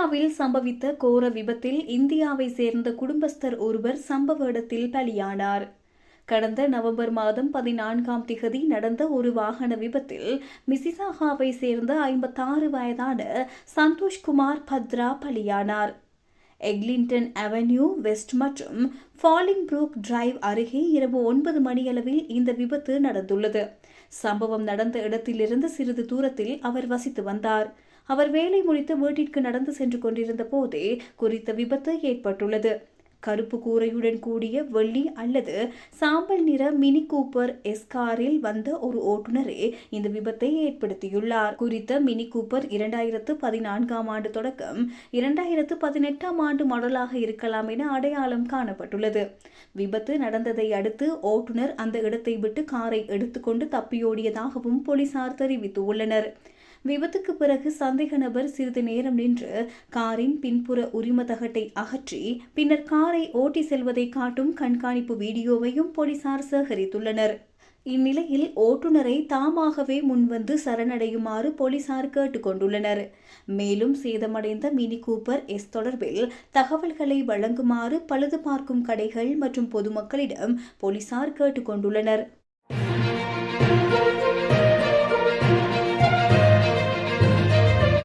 மிசிசாகாவில் சம்பவித்த கோர விபத்தில் இந்தியாவை சேர்ந்த குடும்பஸ்தர் ஒருவர் சம்பவ இடத்தில் பலியானார். கடந்த நவம்பர் மாதம் பதினான்காம் திகதி நடந்த ஒரு வாகன விபத்தில் மிசிசாகாவை சேர்ந்த ஐம்பத்தாறு வயதான சந்தோஷ்குமார் பத்ரா பலியானார். எக்லிங்டன் அவென்யூ வெஸ்ட் மற்றும் ஃபாலிங் ப்ரூக் டிரைவ் அருகே இரவு ஒன்பது மணியளவில் இந்த விபத்து நடந்துள்ளது. சம்பவம் நடந்த இடத்திலிருந்து சிறிது தூரத்தில் அவர் வசித்து வந்தார். அவர் வேலை முடித்து வீட்டிற்கு நடந்து சென்று கொண்டிருந்த போதே குறித்த விபத்து ஏற்பட்டுள்ளது. கருப்பு கூரையுடன் கூடிய வெள்ளி அல்லது சாம்பல் நிற மினி கூப்பர் எஸ்காரில் வந்த ஒரு ஓட்டுநரே இந்த விபத்தை ஏற்படுத்தியுள்ளார். குறித்த மினி கூப்பர் இரண்டாயிரத்து பதினான்காம் ஆண்டு தொடக்கம் இரண்டாயிரத்து பதினெட்டாம் ஆண்டு மாடலாக இருக்கலாம் என அடையாளம் காணப்பட்டுள்ளது. விபத்து நடந்ததை அடுத்து ஓட்டுநர் அந்த இடத்தை விட்டு காரை எடுத்துக்கொண்டு தப்பியோடியதாகவும் போலீசார் தெரிவித்துள்ளனர். விபத்துக்கு பிறகு சந்தேக நபர் சிறிது நேரம் நின்று காரின் பின்புற உரிம தகட்டை அகற்றி பின்னர் காரை ஓட்டி செல்வதை காட்டும் கண்காணிப்பு வீடியோவையும் போலீசார் சேகரித்துள்ளனர். இந்நிலையில் ஓட்டுநரை தாமாகவே முன்வந்து சரணடையுமாறு போலீசார் கேட்டுக்கொண்டுள்ளனர் மேலும் சேதமடைந்த மினி கூப்பர் எஸ் தொடர்பில் தகவல்களை வழங்குமாறு பழுது பார்க்கும் கடைகள் மற்றும் பொதுமக்களிடம் போலீசார் கேட்டுக்கொண்டுள்ளனர்